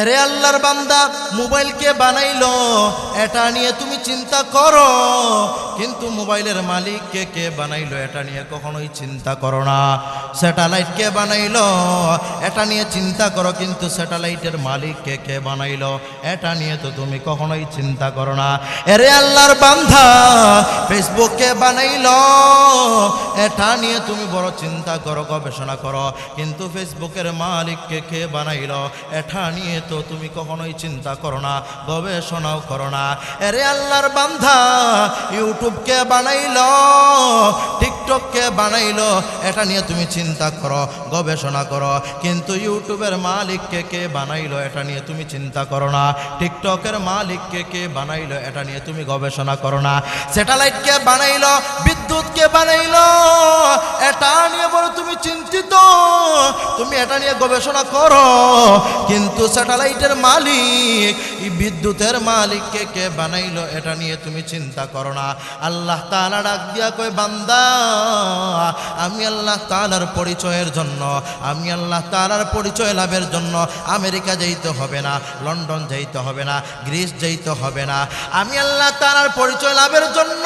এরে আল্লাহর বান্দা মোবাইলকে বানাইলো? এটা নিয়ে তুমি চিন্তা করো। কিন্তু মোবাইলের মালিককে কে বানাইলো? এটা নিয়ে কখনোই চিন্তা করো না। স্যাটেলাইট কে বানাইলো? এটা নিয়ে চিন্তা করো, কিন্তু স্যাটেলাইটের মালিককে কে বানাইলো? এটা নিয়ে তো তুমি কখনোই চিন্তা করো না। এরে আল্লাহর বান্ধা ফেসবুক কে বানাইলো? এটা নিয়ে তুমি বড় চিন্তা করো, গবেষণা করো। কিন্তু ফেসবুকের মালিককে কে বানাইলো? এটা নিয়ে তো তুমি কখনোই চিন্তা করো না, গবেষণাও করো না। এরে আল্লাহর বান্ধা ইউটিউবকে বানাইলো টিকটককে বানাইলো, এটা নিয়ে তুমি চিন্তা করো, গবেষণা করো। কিন্তু ইউটিউবের মালিককে কে বানাইলো, এটা নিয়ে তুমি চিন্তা করো না। টিকটকের মালিককে কে বানাইল, এটা নিয়ে তুমি গবেষণা করো না। স্যাটেলাইটকে বানাইলো বিদ্যুৎকে বানাইলো, এটা নিয়ে বলো তুমি চিন্তিত? তুমি এটা নিয়ে গবেষণা করো। কিন্তু স্যাটেলাইটের মালিক বিদ্যুতের মালিককে কে বানাইলো এটা নিয়ে তুমি চিন্তা করো না। আল্লাহ তালা ডাক দিয়া কই বান্দা, আমি আল্লাহ তাআলার পরিচয়ের জন্য, আমি আল্লাহ তাআলার পরিচয় লাভের জন্য আমেরিকা যাইতে হবে না, লন্ডন যাইতে হবে না, গ্রিস যাইতে হবে না। আমি আল্লাহ তাআলার পরিচয় লাভের জন্য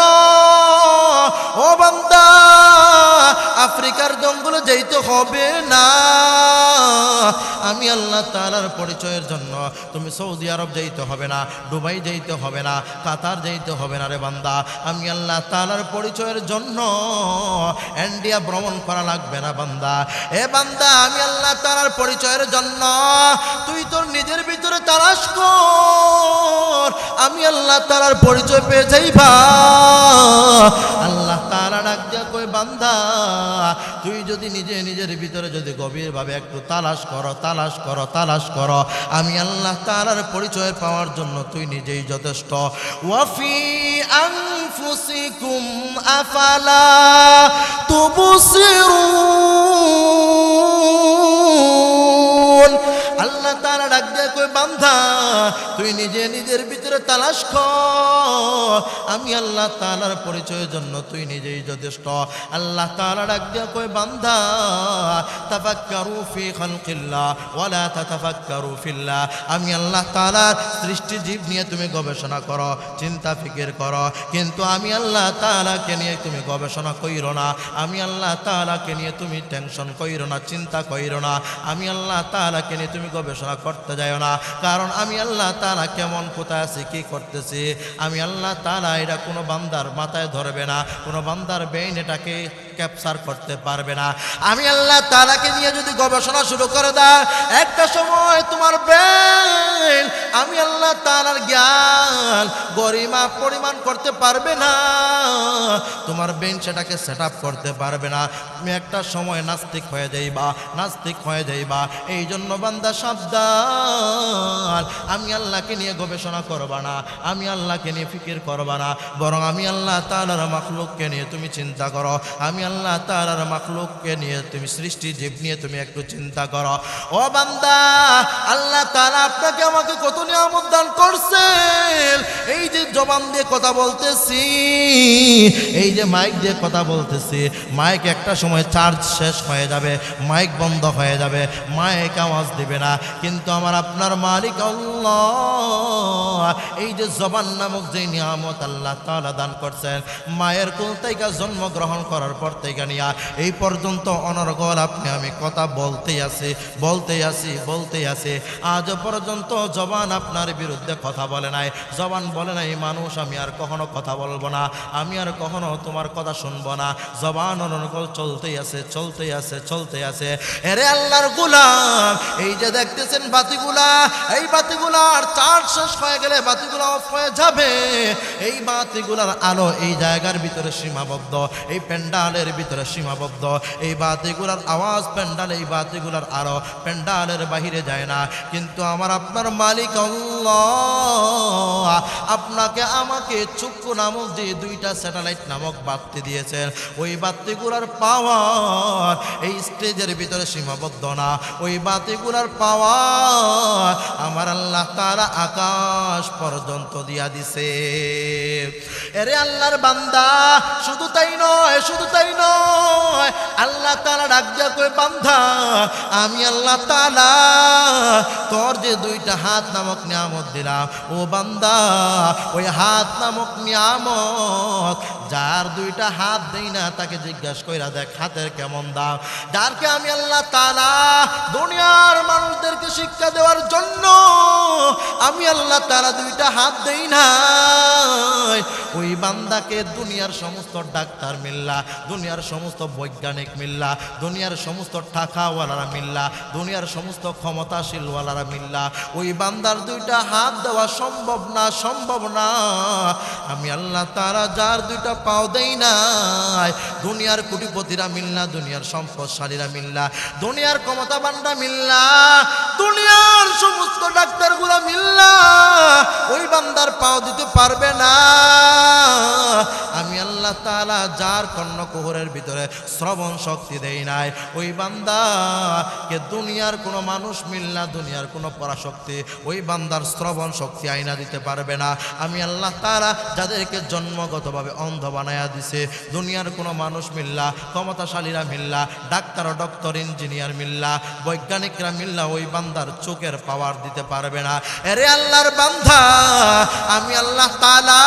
আফ্রিকার জঙ্গলে যাইতে হবে না। আমি আল্লাহ তাআলার পরিচয়ের জন্য তুমি সৌদি আরব যাইতে হবে না, দুবাই যাইতে হবে না, কাতার যাইতে হবে না রে বান্দা। আমি আল্লাহ তাআলার পরিচয়ের জন্য ইন্ডিয়া ভ্রমণ করা লাগবে না বান্দা। এ বান্দা, আমি আল্লাহ তাআলার পরিচয়ের জন্য তুই তোর নিজের ভিতরে তালাশ কর। আমি আল্লাহ তাআলার পরিচয় পেয়ে যাইবা আল্লাহ বান্দা, তুই যদি নিজে নিজের ভিতরে যদি গভীরভাবে একটু তালাশ করো তালাশ করো তালাশ করো, আমি আল্লাহ তাআলার পরিচয় পাওয়ার জন্য তুই নিজেই যথেষ্ট। ওয়াফি আনফুসিকুম আফালা তুবসিরুন। আল্লাহ তাআলা ডাক দিয়ে, কই বান্ধা তুই নিজে নিজের ভিতরে তালাশ কর। আমি আল্লাহ তাআলার পরিচয়ের জন্য তুই নিজেই যথেষ্ট। আল্লাহ তালা ডাক দিয়ে, কই বান্ধা তাফাক্কারু ওয়ালা আমি আল্লাহ তাআলার সৃষ্টি জীব নিয়ে তুমি গবেষণা করো, চিন্তা ফিকির করো, কিন্তু আমি আল্লাহ তাআলাকে নিয়ে তুমি গবেষণা কইরো না। আমি আল্লাহ তাআলাকে নিয়ে তুমি টেনশন কইরো না, চিন্তা কইরো না। আমি আল্লাহ তাআলাকে নিয়ে তুমি গবেষণা করতে যাও না। কারণ আমি আল্লাহ তাআলা কেমন কোথায় আছি, কি করতেছি, আমি আল্লাহ তাআলা এটা কোনো বান্দার মাথায় ধরবে না, কোনো বান্দার বেইন এটাকে ক্যাপচার করতে পারবে না। আমি আল্লাহ তাআলাকে নিয়ে যদি গবেষণা শুরু করে দাও, একটা সময় তোমার ব্রেন আমি আল্লাহ তাআলার জ্ঞান গরিমা পরিমাণ করতে পারবে না, তোমার ব্রেন সেটাকে সেট করতে পারবে না। তুমি একটা সময় নাস্তিক হয়ে যাইবা, নাস্তিক হয়ে যাইবা। এই জন্য বান্দা সাবধান। আমি আল্লাহকে নিয়ে গবেষণা করবা না, আমি আল্লাহকে নিয়ে ফিকির করবা না, বরং আমি আল্লাহ তাআলার মাখলুককে নিয়ে তুমি চিন্তা করো, আমি আল্লাহ তাআলার মাখলুককে নিয়ে তুমি সৃষ্টি জীব নিয়ে তুমি একটু চিন্তা করো। ও বান্দা, আল্লাহ তাআলা আপনাকে আমাকে কত নিয়ামত দান করছেন। এই যে জবান দিয়ে কথা বলতেছি, এই যে মাইক দিয়ে কথা বলতেছি, মাইক একটা সময় চার্জ শেষ হয়ে যাবে, মাইক বন্ধ হয়ে যাবে, মাইক আওয়াজ দিবে না কিন্তু আমার আপনার মালিক আল্লাহ। এই যে জবান নামক যে নিয়ামত আল্লাহ তাআলা দান করছেন, মায়ের কোল থেকে জন্মগ্রহণ করার পর থেকে নিয়া, এই পর্যন্ত অনর্গল আপনি, আমি কথা বলতেই আছি বলতেই আছি বলতেই আছি। আজ পর্যন্ত জবান আপনার বিরুদ্ধে কথা বলে নাই। জবান বলে নাই, মানুষ, আমি আর কখনো কথা বলব না, আমি আর কখনো তোমার কথা শুনব না। জবান অনর্গল চলতেই আছে চলতেই আছে চলতে আছে। এরে আল্লাহর গুলাম, এই যে দেখতেছেন বাতিগুলা। এই বাতিগুলার চার্জ শেষ হয়ে গেলে বাতিগুলা অফ হয়ে যাবে। এই বাতিগুলার আলো এই জায়গার ভিতরে সীমাবদ্ধ, এই প্যান্ডালের ভিতরে সীমাবদ্ধ। এই বাতিগুলার আওয়াজ প্যান্ডাল, এই বাতিগুলার আলো প্যান্ডালের বাহিরে যায় না। কিন্তু আমার আপনার মালিক আপনাকে আমাকে চক্ষু নামক যে দুইটা স্যাটেলাইট নামক বাতি দিয়েছেন, ওই বাতিগুলার পাওয়ার এই স্টেজের ভিতরে সীমাবদ্ধ না। ওই বাতিগুলার পাওয়ার আমার আল্লাহ তারা আকাশ পর্যন্ত দিয়া দিছে। এরে আল্লাহর বান্দা, শুধু তাই নয়, শুধু তাই নয়, আল্লাহ তারা ডাক দিয়া কই বান্দা, আমি আল্লাহ তালা তোর যে দুইটা হাত নামক নিয়ামত দিলাম। ও বান্দা, ওই হাত নামক নিয়ামত যার দুইটা হাত দেই না, তাকে জিজ্ঞাসা কইরা দেখ, হাতের কেমন দাম? যারকে আমি আল্লাহ তালা দুনিয়ার মানুষদেরকে শিক্ষা দেওয়ার জন্য আমি আল্লাহ তারা দুইটা হাত দেই না ওই বান্দাকে দুনিয়ার সমস্ত ডাক্তার মিল্লা, দুনিয়ার সমস্ত বৈজ্ঞানিক মিল্লা, দুনিয়ার সমস্ত টাকাওয়ালারা মিল্লা, দুনিয়ার সমস্ত ক্ষমতাশীলওয়ালারা মিল্লা। ওই বান্দার দুইটা হাত দেওয়া সম্ভব না সম্ভব না। আমি আল্লাহ তারা যার দুইটা পাও দেই নাই, দুনিয়ার কোটিপতিরা মিল্লা, দুনিয়ার সম্পদশালীরা মিল্লা, দুনিয়ার ক্ষমতাবানরা মিল্লা। দুনিয়ার সমস্ত ডাক্তারগুলা মিল্লা, ওই বান্দার পাও দিতে পারবে না। আমি আল্লাহ তাআলা যার কর্ণকুহরের ভিতরে শ্রবণ শক্তি দেই নাই, ওই বান্দা কে দুনিয়ার কোনো মানুষ মিল্লা, দুনিয়ার কোনো পরাশক্তি, ওই বান্দার শ্রবণ শক্তি আইনা দিতে পারবে না। আমি আল্লাহ তাআলা যাদেরকে জন্মগতভাবে অন্ধ বানায়া দিছে, দুনিয়ার কোনো মানুষ মিল্লা, ক্ষমতাশালীরা মিল্লা, ডাক্তার ডক্টর, ইঞ্জিনিয়ার মিল্লা, বৈজ্ঞানিকরা মিল্লা, ওই বান্দার চোখের পাওয়ার দিতে পারবে না। এরে আল্লাহর বান্ধা আমি আল্লাহ তালা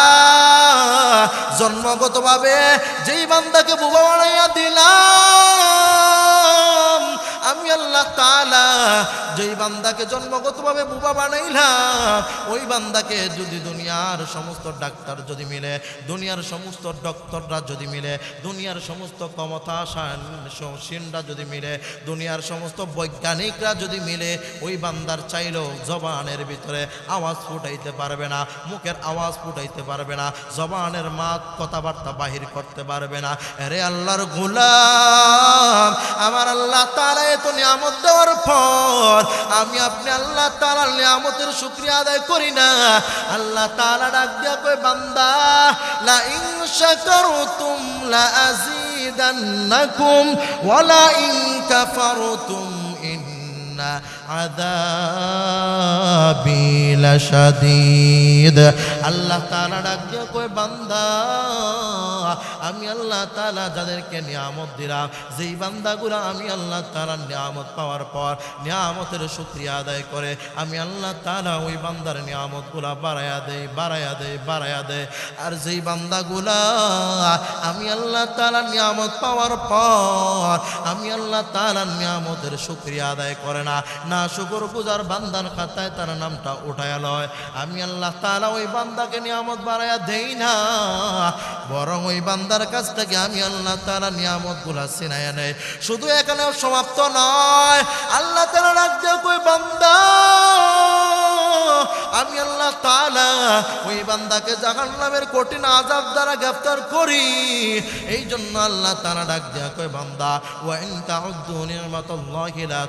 জন্মগতভাবে যেই বান্দাকে বুবা বানাইয়া দিলাম, আমি আল্লাহ তাআলা যেই বান্দাকে জন্মগতভাবে বুবা বানাইলাম ওই বান্দাকে যদি দুনিয়ার সমস্ত ডাক্তার যদি মিলে, দুনিয়ার সমস্ত ডক্টররা যদি মিলে, দুনিয়ার সমস্ত ক্ষমতা সিনরা যদি মিলে, দুনিয়ার সমস্ত বৈজ্ঞানিকরা যদি মিলে, ওই বান্দার চাইলেও জবানের ভিতরে আওয়াজ ফুটাইতে পারবে না, মুখের আওয়াজ ফুটাইতে পারবে না, জবানের মাত কথাবার্তা বাহির করতে পারবে না। রে আল্লাহর গোলাম, আমার আল্লাহ তারা এত নিয়ামত দেওয়ার পর আমি আপনি আল্লাহ তালার নিয়ামতের শুক্রিয়া আদায় করি না। আল্লাহ তালা ডাক দিয়া কই বান্দা লা করো শাকারতুম লা আজিদান্নাকুম ওয়ালা ইন কাফারতুম আযাবি লাশাদীদ। আল্লাহ তাআলা ডাক কই বান্দা, আমি আল্লাহ তাআলা যাদেরকে নিয়ামত দিলাম, যেই বান্দাগুলো আমি আল্লাহ তাআলার নিয়ামত পাওয়ার পর নিয়ামতের শুকরিয়া আদায় করে, আমি আল্লাহ তাআলা ওই বান্দার নিয়ামতগুলা বাড়ায়া দেই বাড়ায়া দেই বাড়ায়া দেয় আর যেই বান্দাগুলা আমি আল্লাহ তাআলার নিয়ামত পাওয়ার পর, আমি আল্লাহ তাআলার নিয়ামতের শুকরিয়া আদায় করে না না শুকর গুজার বান্দার খাতায় তার নামটা উঠায় লয়। আমি আল্লাহ তালা ওই বান্দাকে নিয়ামত বাড়াইয়া দেই না। বরং ওই বান্দার কাছ থেকে আমি আল্লাহ তালা নিয়ামতগুলা সিনাইয়া নেয় শুধু এখানেও সমাপ্ত নয়। আল্লাহ তালা রাখ কই বান্দা। আমি আল্লাহ তালা ওই বান্দাকে জাহান নামের কঠিন আযাব দ্বারা গ্রেফতার করি। এই জন্য আল্লাহ তাআলা ডাক দিয়া কই বান্দা, ওয়া ইন তাউদ্দু নি'মাতাল্লাহি লা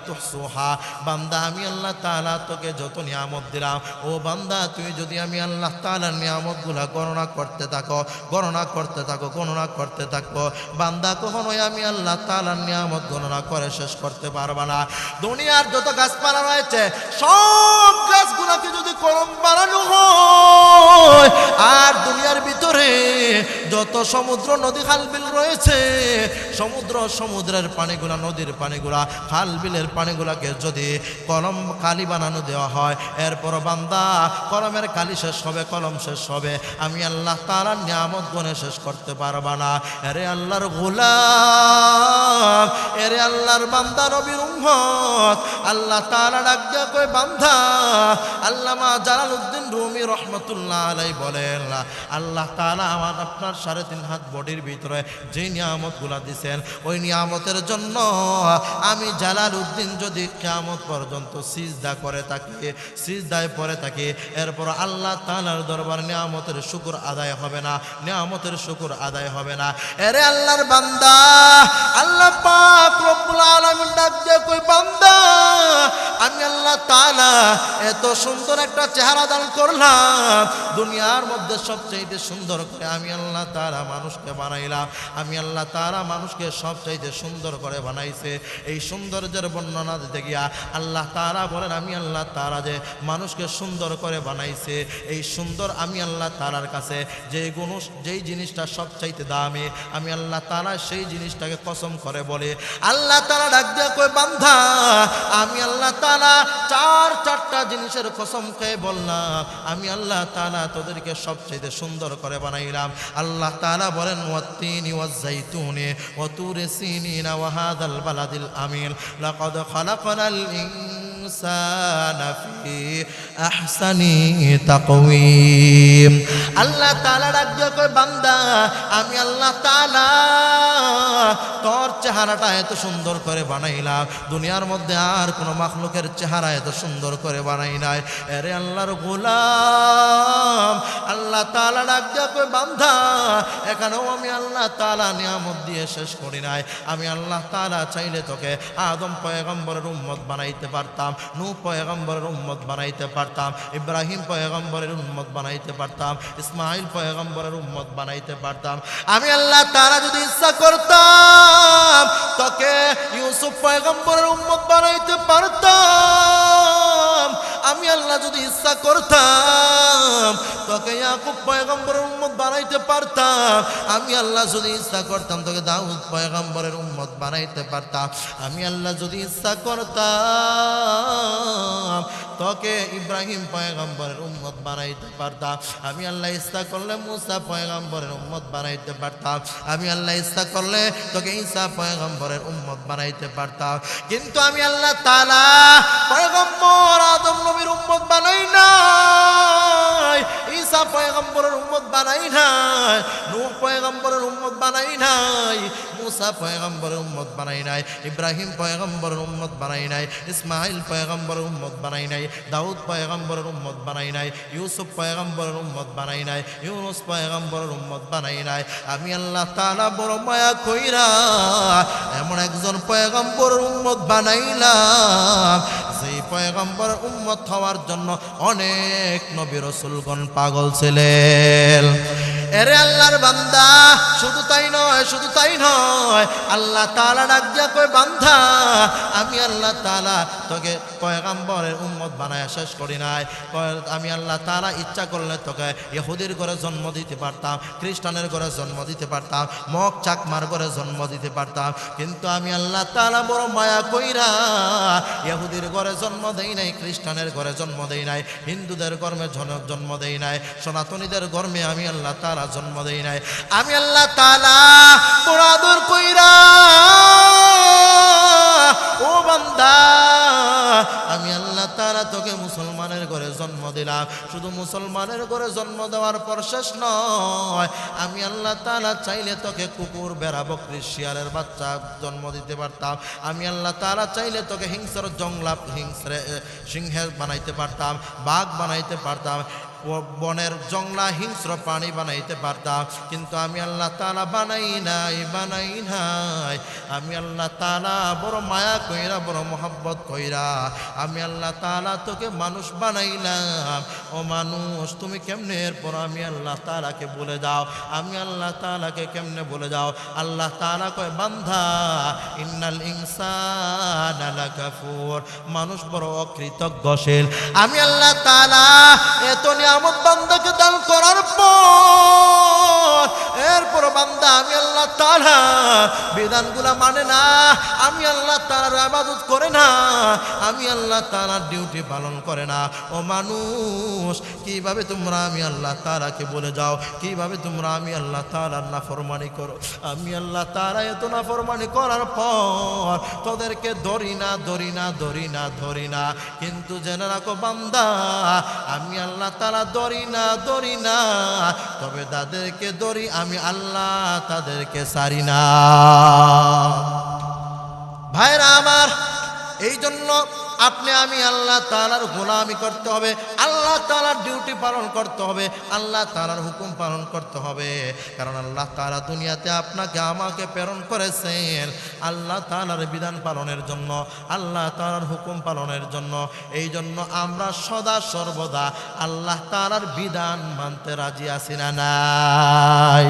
বান্দা, আমি আল্লাহ তাআলা তোকে যত নিয়ামত দিলাম, ও বান্দা, তুই যদি আমি আল্লাহ তাআলার নিয়ামতগুলা গণনা করতে থাকো, গণনা করতে থাকো, গণনা করতে থাকো, বান্দা, কখনোই আমি আল্লাহ তাআলার নিয়ামত গণনা করে শেষ করতে পারবা না। দুনিয়ার যত গাছপালা রয়েছে, সব গাছগুলোকে যদি কলম বাড়ানো হয়। আর দুনিয়ার ভিতরে যত সমুদ্র নদী খাল বিল রয়েছে, সমুদ্র সমুদ্রের পানিগুলা, নদীর পানিগুলা খাল বিলের পানিগুলাকে যদি কলম কালি বানানো দেওয়া হয় এরপর বান্দা, কলমের কালি শেষ হবে, কলম শেষ হবে। আমি আল্লাহ তাআলার নিয়ামত গুণে শেষ করতে পারবা না। এরে আল্লাহর গোলাম, এরে আল্লাহর বান্দা নবীর উম্মত। আল্লাহ তাআলা ডাক দিয়া কই বান্দা, আল্লামা জালালউদ্দিন রুমি রহমতুল্লাহ আলাই বলেন, আল্লাহ তাআলা আমার আপনার সাড়ে তিন হাত বডির ভিতরে যে নিয়ামতগুলা দিছেন, ওই নিয়ামতের জন্য আমি জালাল উদ্দিন যদি কিয়ামত পর্যন্ত সিজদা করে থাকি, সিজদায় পরে থাকি, এরপর আল্লাহ তালার দরবার নিয়ামতের শুকুর আদায় হবে না, নিয়ামতের শুকুর আদায় হবে না। এরে আল্লাহর বান্দা, আল্লাহ পাক রব্বুল আলামিন ডাক দিয়ে কই, বান্দা, আমি আল্লাহ তাআলা, এত সুন্দর একটা চেহারা দান করলাম। দুনিয়ার মধ্যে সবচাইতে সুন্দর করে আমি আল্লাহ তারা মানুষকে বানাইলাম। আমি আল্লাহ তারা মানুষকে সবচাইতে সুন্দর করে বানাইছে। এই সৌন্দর্যের বর্ণনা দিতে গিয়া আল্লাহ তারা বলেন, আমি আল্লাহ তারা যে মানুষকে সুন্দর করে বানাইছে, এই সুন্দর আমি আল্লাহ তারার কাছে যে গুণ যেই জিনিসটা সবচাইতে দামি, আমি আল্লাহ তারা সেই জিনিসটাকে কসম করে বলে, আল্লাহ তারা ডাক দিয়া কই বান্ধা আমি আল্লাহ তাআলা চার চারটা জিনিসের কসম খেয়ে বললাম, আমি আল্লাহ তালা তোদেরকে সবচেয়ে সুন্দর করে বানাইলাম। আল্লাহ তালা বলেন, ওয়াত্তিনি ওয়াজ্জাইতুনি ওয়া তুরি সিনিনা ওয়া হাদাল বালাদিল আমিন লাকাদ খালাকনাল ইনসানা ফি আহসানি তাকওয়িম। আল্লাহ তাআলা ডাক দিয়া কই বান্দা, আমি আল্লাহ তাআলা তোর চেহারাটা এত সুন্দর করে বানাইলাম। দুনিয়ার মধ্যে আর কোনো মাখলুকের চেহারা এত সুন্দর করে বানাই নাই। এরে আল্লাহর গোলাম। আল্লাহ তাআলা ডাক দিয়া কই বান্দা, এখানেও আমি আল্লাহ তাআলা নিয়ামত দিয়ে শেষ করি নাই। আমি আল্লাহ তাআলা চাইলে তোকে আদম পয়গম্বরের উম্মত বানাইতে পারতাম। নূহ পয়গম্বরের উম্মত বানাইতে পারতাম, ইব্রাহিম পয়গম্বরের উম্মত বানাইতে পারতাম ইসমাইল পয়গম্বরের উম্মত বানাইতে পারতাম। আমি আল্লাহ তারা যদি ইচ্ছা করতাম, তোকে ইউসুফ পয়গম্বরের উম্মত বানাইতে পারতাম। আল্লাহ যদি ইচ্ছা করতাম, তোকে ইয়াকুব পয়গম্বরের উম্মত বানাইতে পারতাম। আমি আল্লাহ যদি ইচ্ছা করতাম, তোকে দাউদ পয়গম্বরের উম্মত বানাইতে পারতাম। আমি আল্লাহ যদি ইচ্ছা করতাম তোকে ইব্রাহিম পয়গম্বরের উম্মত বানাইতে পারতাম আমি আল্লাহ ইচ্ছা করলে মুসা পয়গম্বরের উম্মত বানাইতে পারতাম আমি আল্লাহ ইচ্ছা করলে তোকে ঈসা পয়গম্বরের উম্মত বানাইতে পারতাম কিন্তু আমি আল্লাহ তালা পয়গম্বর আদম নবীর উম্মত বানাই নাই, ঈসা পয়গম্বরের উম্মত বানাই নাই, নূহ পয়গম্বরের উম্মত বানাই নাই মুসা পয়গম্বরের উম্মত বানাই নাই, ইব্রাহিম পয়গম্বরের উম্মত বানাই নাই ইসমাইল পয়গম্বরের উম্মত বানাই নাই, দাউদ পয়গম্বরের উম্মত বানাই নাই, ইউসুফ পয়গম্বরের উম্মত বানাই নাই, ইউনুস পয়গম্বরের উম্মত বানাই নাই। আমি আল্লাহ তাআলা বড় মায়া কইরা এমন একজন পয়গম্বরের উম্মত বানাইলাম সেই পয়গম্বর উম্মত হওয়ার জন্য অনেক নবী রসুলগণ পাগল ছিলেন। এরে আল্লাহর বান্দা, শুধু তাই নয়, শুধু তাই নয়, আল্লাহ তালা ডাক দিয়া কই বান্ধা আমি আল্লাহ তালা তোকে পয়গাম্বরের উম্মত বানায় শেষ করি নাই। আমি আল্লাহ তাআলা ইচ্ছা করলে তোকে ইহুদির ঘরে জন্ম দিতে পারতাম, খ্রিস্টানের ঘরে জন্ম দিতে পারতাম, মগ চাকমার ঘরে জন্ম দিতে পারতাম, কিন্তু আমি আল্লাহ তালা বড় মায়া কইরা ইহুদির ঘরে জন্ম দেই নাই, খ্রিস্টানের ঘরে জন্ম দেই নাই, হিন্দুদের কর্মে জন্ম দেই নাই, সনাতনীদের কর্মে আমি আল্লাহ তাআলা জন্ম দেই নাই। আমি আল্লাহ তালা বড় আদর কইরা, ও বান্দা, আমি আল্লাহ তাআলা তোকে মুসলমানের ঘরে জন্ম দিলাম। শুধু মুসলমানের ঘরে জন্ম দেওয়ার পর শেষ নয়, আমি আল্লাহ তালা চাইলে তোকে কুকুর বেড়া বকরি, শিয়ালের বাচ্চা জন্ম দিতে পারতাম। আমি আল্লাহ তাআলা চাইলে তোকে হিংস্র জংলা, হিংস্রে সিংহের বানাইতে পারতাম, বাঘ বানাইতে পারতাম। বনের জংলা হিংস্র প্রাণী বানাইতে পারতাম কিন্তু আমি আল্লাহ তালা বানাই নাই বানাই নাই। আমি আল্লাহ তালা বড় মায়া কইরা, বড় মোহাব্বত কইরা। আমি আল্লাহ তালা তোকে মানুষ বানাইলাম। ও মানুষ, তুমি কেমনে এরপর আমি আল্লাহ তালাকে বলে যাও আমি আল্লাহ তালাকে কেমনে বলে যাও আল্লাহ তালা কয় বান্ধা ইন্নাল ইনসান মানুষ বড় অকৃতজ্ঞশীল। আমি আল্লাহ তালা এত নিয়ামত বান্দাকে দান করার পর এরপর বান্দা, আমি আল্লাহ তালা বিধানগুলা মানে না। আমি আল্লাহ তালার আবাদত করে না। আমি আল্লাহ তালার ডিউটি পালন করে না। ও মানুষ, কীভাবে তোমরা আমি আল্লাহ তালাকে বলে যাও? কীভাবে তোমরা আমি আল্লাহ তালার নাফরমানি করো? আমি আল্লাহ তারা এত নাফরমানি করার পর তোদেরকে ধরি না ধরি না ধরি না ধরি না। কিন্তু জেনে রাখো বান্দা, আমি আল্লাহ তালা ধরি না ধরি না। তবে তাদেরকে ধরি আমি আল্লাহ তাদেরকে সারি না। ভাইরা আমার এই জন্য আপনি, আমি, আল্লাহ তালার গোলামি করতে হবে, আল্লাহ তালার ডিউটি পালন করতে হবে, আল্লাহ তালার হুকুম পালন করতে হবে। কারণ আল্লাহ তালা দুনিয়াতে আপনাকে, আমাকে প্রেরণ করেছেন আল্লাহ তালার বিধান পালনের জন্য, আল্লাহ তালার হুকুম পালনের জন্য। এই জন্য আমরা সদা সর্বদা আল্লাহ তালার বিধান মানতে রাজি আছি না নাই?